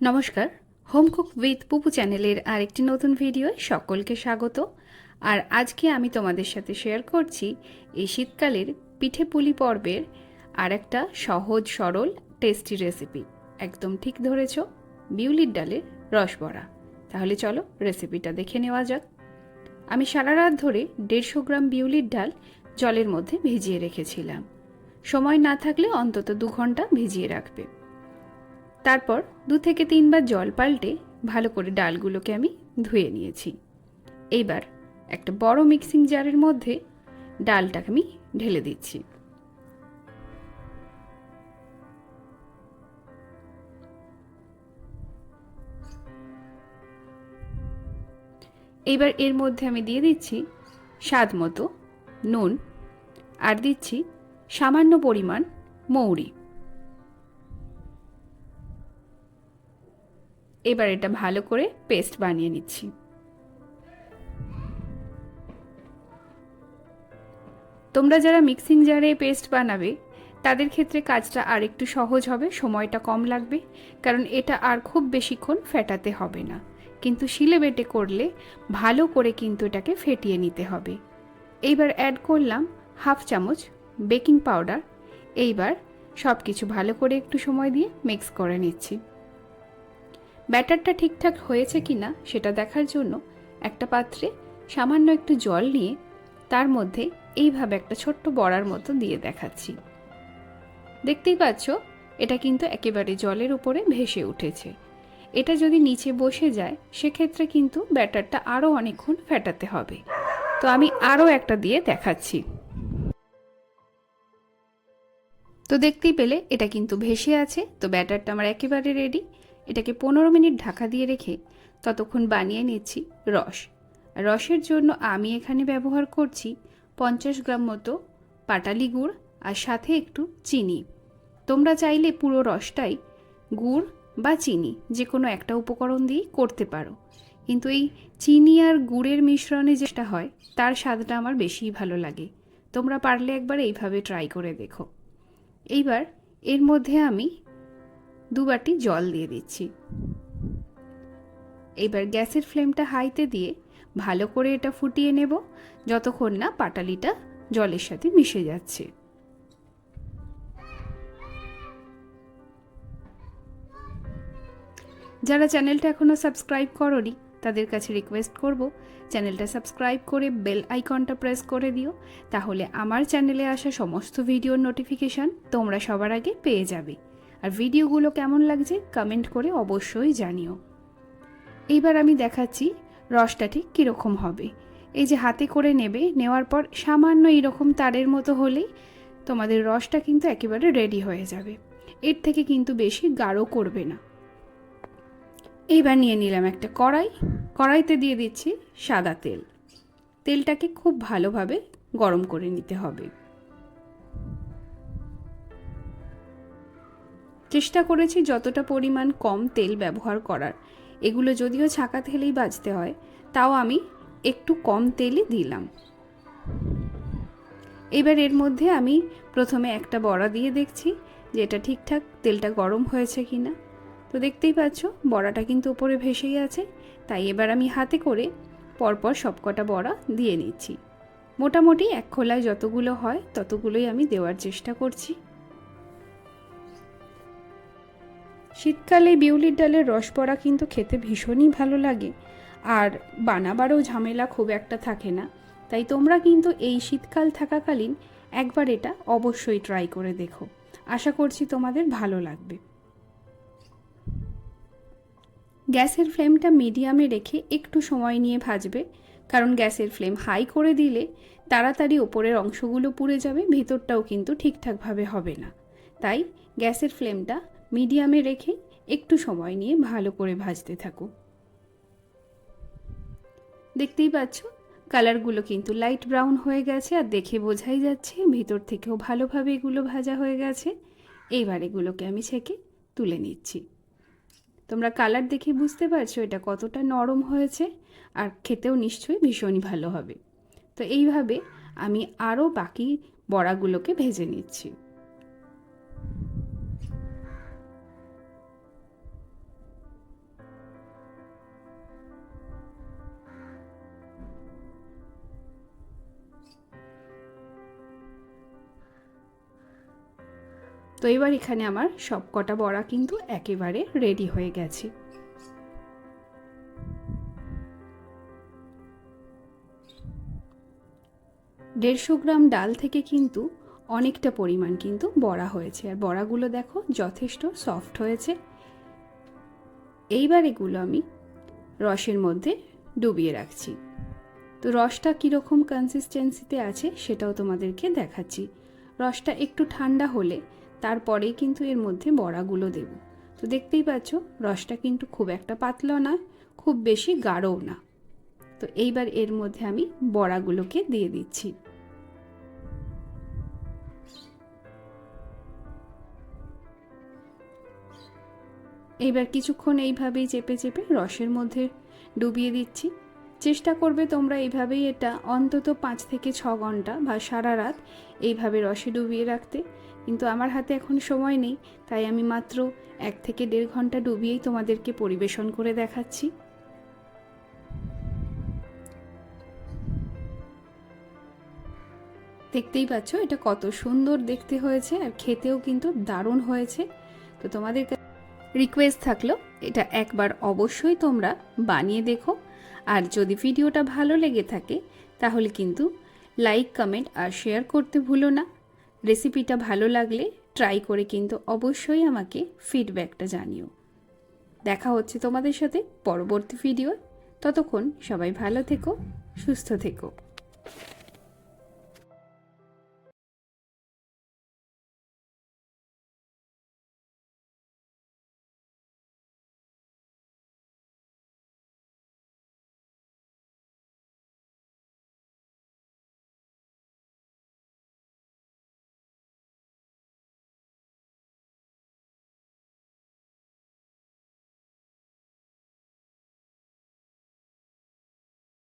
নমস্কার। Home cook with পুপু চ্যানেলের আরেকটি নতুন ভিডিও সকলকে স্বাগত। আর আজকে আমি তোমাদের সাথে শেয়ার করছি এই শীতকালের পিঠে পুলি পর্বের আর একটা সহজ, সরল, টেস্টি রেসিপি। একদম ঠিক ধরেছ, বিউলির ডালের রসবড়া। তাহলে চলো রেসিপিটা দেখে নেওয়া যাক। আমি সারা রাত ধরে দেড়শো গ্রাম বিউলির ডাল জলের মধ্যে ভিজিয়ে রেখেছিলাম। সময় না থাকলে অন্তত দু ঘণ্টা ভিজিয়ে রাখবে। তারপর দু থেকে তিনবার জল পাল্টে ভালো করে ডালগুলোকে আমি ধুয়ে নিয়েছি। এইবার একটা বড় মিক্সিং জারের মধ্যে ডালটাকে আমি ঢেলে দিচ্ছি। এইবার এর মধ্যে আমি দিয়ে দিচ্ছি স্বাদ মতো নুন আর দিচ্ছি সামান্য পরিমাণ মৌরি। এবার এটা ভালো করে পেস্ট বানিয়ে নিচ্ছি। তোমরা যারা মিক্সিং জারে পেস্ট বানাবে, তাদের ক্ষেত্রে কাজটা আর একটু সহজ হবে, সময়টা কম লাগবে, কারণ এটা আর খুব বেশিক্ষণ ফেটাতে হবে না। কিন্তু শিলে বেটে করলে ভালো করে কিন্তু এটাকে ফেটিয়ে নিতে হবে। এইবার অ্যাড করলাম হাফ চামচ বেকিং পাউডার এইবার সব কিছু ভালো করে একটু সময় দিয়ে মিক্স করে নিচ্ছি। ব্যাটারটা ঠিকঠাক হয়েছে কি না সেটা দেখার জন্য একটা পাত্রে সামান্য একটু জল নিয়ে তার মধ্যে এইভাবে একটা ছোট্ট বড়ার মতো দিয়ে দেখাচ্ছি। দেখতেই পাচ্ছ, এটা কিন্তু একেবারে জলের উপরে ভেসে উঠেছে। এটা যদি নিচে বসে যায়, সেক্ষেত্রে কিন্তু ব্যাটারটা আরও অনেকক্ষণ ফেটাতে হবে। তো আমি আরও একটা দিয়ে দেখাচ্ছি। তো দেখতেই পেলে, এটা কিন্তু ভেসে আছে, তো ব্যাটারটা আমার একেবারে রেডি এটাকে পনেরো মিনিট ঢাকা দিয়ে রেখে ততক্ষণ বানিয়ে নিচ্ছি রস। রসের জন্য আমি এখানে ব্যবহার করছি পঞ্চাশ গ্রাম মতো পাটালি গুড় আর সাথে একটু চিনি। তোমরা চাইলে পুরো রসটাই গুড় বা চিনি যে কোনো একটা উপকরণ দিয়েই করতে পারো। কিন্তু এই চিনি আর গুড়ের মিশ্রণে যেটা হয়, তার স্বাদটা আমার বেশিই ভালো লাগে। তোমরা পারলে একবার এইভাবে ট্রাই করে দেখো। এইবার এর মধ্যে আমি দু বাটি জল দিয়ে দিচ্ছি। এবার গ্যাসের ফ্লেমটা হাইতে দিয়ে ভালো করে এটা ফুটিয়ে নেব, যতক্ষণ না পাটালিটা জলের সাথে মিশে যাচ্ছে। যারা চ্যানেলটা এখনও সাবস্ক্রাইব করনি, তাদের কাছে রিকোয়েস্ট করব, চ্যানেলটা সাবস্ক্রাইব করে বেল আইকনটা প্রেস করে দিও, তাহলে আমার চ্যানেলে আসা সমস্ত ভিডিওর নোটিফিকেশান তোমরা সবার আগে পেয়ে যাবে। আর ভিডিওগুলো কেমন লাগছে কমেন্ট করে অবশ্যই জানিও। এইবার আমি দেখাচ্ছি রসটা ঠিক কীরকম হবে। এই যে হাতে করে নেবে, নেওয়ার পর সামান্য এরকম তারের মতো হলেই তোমাদের রসটা কিন্তু একেবারে রেডি হয়ে যাবে। এর থেকে কিন্তু বেশি গাঢ় করবে না। এইবার নিয়ে নিলাম একটা কড়াই। কড়াইতে দিয়ে দিচ্ছি সাদা তেল। তেলটাকে খুব ভালোভাবে গরম করে নিতে হবে। চেষ্টা করেছি যতটা পরিমাণ কম তেল ব্যবহার করার। এগুলো যদিও ছাকা তেলেই বাজতে হয়, তাও আমি একটু কম তেলই দিলাম। এবার এর মধ্যে আমি প্রথমে একটা বড়া দিয়ে দেখছি যে এটা ঠিকঠাক তেলটা গরম হয়েছে কি না তো দেখতেই পাচ্ছ, বড়াটা কিন্তু উপরে ভেসেই আছে, তাই এবার আমি হাতে করে পরপর সবকটা বড়া দিয়ে নিচ্ছি। মোটামুটি এক খোলায় যতগুলো হয় ততগুলোই আমি দেওয়ার চেষ্টা করছি। শীতকালে বিউলির ডালের রস পড়া কিন্তু খেতে ভীষণই ভালো লাগে। আর বানাবারও ঝামেলা খুব একটা থাকে না। তাই তোমরা কিন্তু এই শীতকাল থাকাকালীন একবার এটা অবশ্যই ট্রাই করে দেখো। আশা করছি তোমাদের ভালো লাগবে। গ্যাসের ফ্লেমটা মিডিয়ামে রেখে একটু সময় নিয়ে ভাজবে। কারণ গ্যাসের ফ্লেম হাই করে দিলে তাড়াতাড়ি ওপরের অংশগুলো পুড়ে যাবে, ভেতরটাও কিন্তু ঠিকঠাকভাবে হবে না। তাই গ্যাসের ফ্লেমটা মিডিয়ামে রেখে একটু সময় নিয়ে ভালো করে ভাজতে থাকো। দেখতেই পাচ্ছ, কালারগুলো কিন্তু লাইট ব্রাউন হয়ে গেছে আর দেখে বোঝাই যাচ্ছে ভিতর থেকেও ভালোভাবে এগুলো ভাজা হয়ে গেছে। এইবার এগুলোকে আমি ছেঁকে তুলে নিচ্ছি। তোমরা কালার দেখে বুঝতে পারছ এটা কতটা নরম হয়েছে আর খেতেও নিশ্চয়ই ভীষণই ভালো হবে। তো এইভাবে আমি আরও বাকি বড়াগুলোকে ভেজে নিচ্ছি। তো এবার এখানে আমার সব কটা বড়া কিন্তু একেবারে রেডি হয়ে গেছে। দেড়শো গ্রাম ডাল থেকে কিন্তু অনেকটা পরিমাণ কিন্তু বড়া হয়েছে। আর বড়াগুলো দেখো যথেষ্ট সফট হয়েছে। এইবার এগুলো আমি রসের মধ্যে ডুবিয়ে রাখছি। তো রসটা কীরকম কনসিস্টেন্সিতে আছে সেটাও তোমাদেরকে দেখাচ্ছি। রসটা একটু ঠান্ডা হলে তারপরেই কিন্তু এর মধ্যে বড়াগুলো দেব। তো দেখতেই পাচ্ছ, রসটা কিন্তু খুব একটা পাতলা না, খুব বেশি গাঢ়ও না। তো এইবার এর মধ্যে আমি বড়াগুলোকে দিয়ে দিচ্ছি। এইবার কিছুক্ষণ এইভাবেই চেপে চেপে রসের মধ্যে ডুবিয়ে দিচ্ছি। চেষ্টা করবে তোমরা এইভাবেই এটা অন্তত পাঁচ থেকে ছ ঘণ্টা বা সারা রাত এইভাবে রসে ডুবিয়ে রাখতে। কিন্তু আমার হাতে এখন সময় নেই, তাই আমি মাত্র এক থেকে দেড় ঘণ্টা ডুবিয়েই তোমাদেরকে পরিবেশন করে দেখাচ্ছি। দেখতেই পাচ্ছ, এটা কত সুন্দর দেখতে হয়েছে আর খেতেও কিন্তু দারুণ হয়েছে। তো তোমাদের রিকোয়েস্ট থাকল, এটা একবার অবশ্যই তোমরা বানিয়ে দেখো। আর যদি ভিডিওটা ভালো লেগে থাকে, তাহলে কিন্তু লাইক কমেন্ট আর শেয়ার করতে ভুলো না। রেসিপিটা ভালো লাগলে ট্রাই করে কিন্তু অবশ্যই আমাকে ফিডব্যাকটা জানিও। দেখা হচ্ছে তোমাদের সাথে পরবর্তী ভিডিও ততক্ষণ সবাই ভালো থেকো, সুস্থ থেকো।